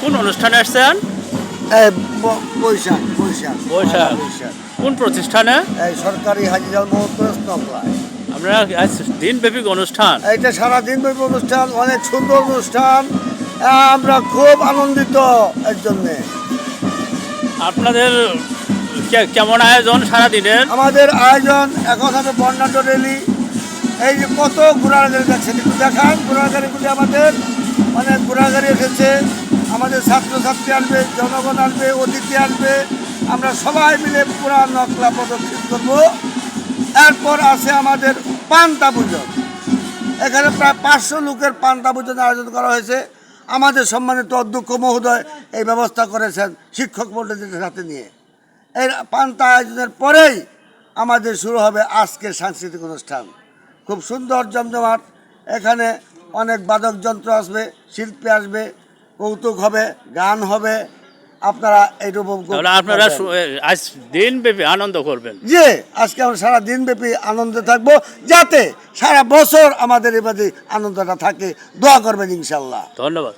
কোন অনুষ্ঠানে আসছেন বৈশাখ বৈশাখ বৈশাখ। কোন প্রতিষ্ঠানে? এই সরকারি হাজিরাল মহত্তর নকলায় আপনারা আজ দিনব্যাপী অনুষ্ঠান। এইটা সারাদিন ব্যাপী অনুষ্ঠান অনেক সুন্দর অনুষ্ঠান। আমরা খুব আনন্দিত এর জন্যে আপনাদের কেমন আয়োজন সারা দিনের আমাদের আয়োজন এখন হবে বর্ণাঢ্য র্যালি এই যে কত ঘোড়ার গাড়ি দেখছেন একটু দেখান ঘোড়ার গাড়িগুলি আমাদের অনেক ঘোড়ার গাড়ি এসেছে। আমাদের ছাত্রছাত্রী আসবে জনগণ আসবে অতিথি আসবে আমরা সবাই মিলে পুরা নকলা প্রদক্ষিণ করব। এরপর আছে আমাদের পান্তা পূজন। এখানে প্রায় পাঁচশো লোকের পান্তা পূজন আয়োজন করা হয়েছে। আমাদের সম্মানিত অধ্যক্ষ মহোদয় এই ব্যবস্থা করেছেন শিক্ষক মন্ডলীদের সাথে নিয়ে। এই পান্তা আয়োজনের পরেই আমাদের শুরু হবে আজকের সাংস্কৃতিক অনুষ্ঠান। খুব সুন্দর জমজমাট। এখানে অনেক বাদক যন্ত্র আসবে, শিল্পী আসবে কৌতুক হবে গান হবে আপনারা তাহলে আপনারা আজ দিনব্যাপী আনন্দ করবেন। যে আজকে আমরা সারা দিনব্যাপী আনন্দে থাকব যাতে সারা বছর আমাদের এবারে আনন্দটা থাকে। দোয়া করবেন ইনশাল্লাহ। ধন্যবাদ।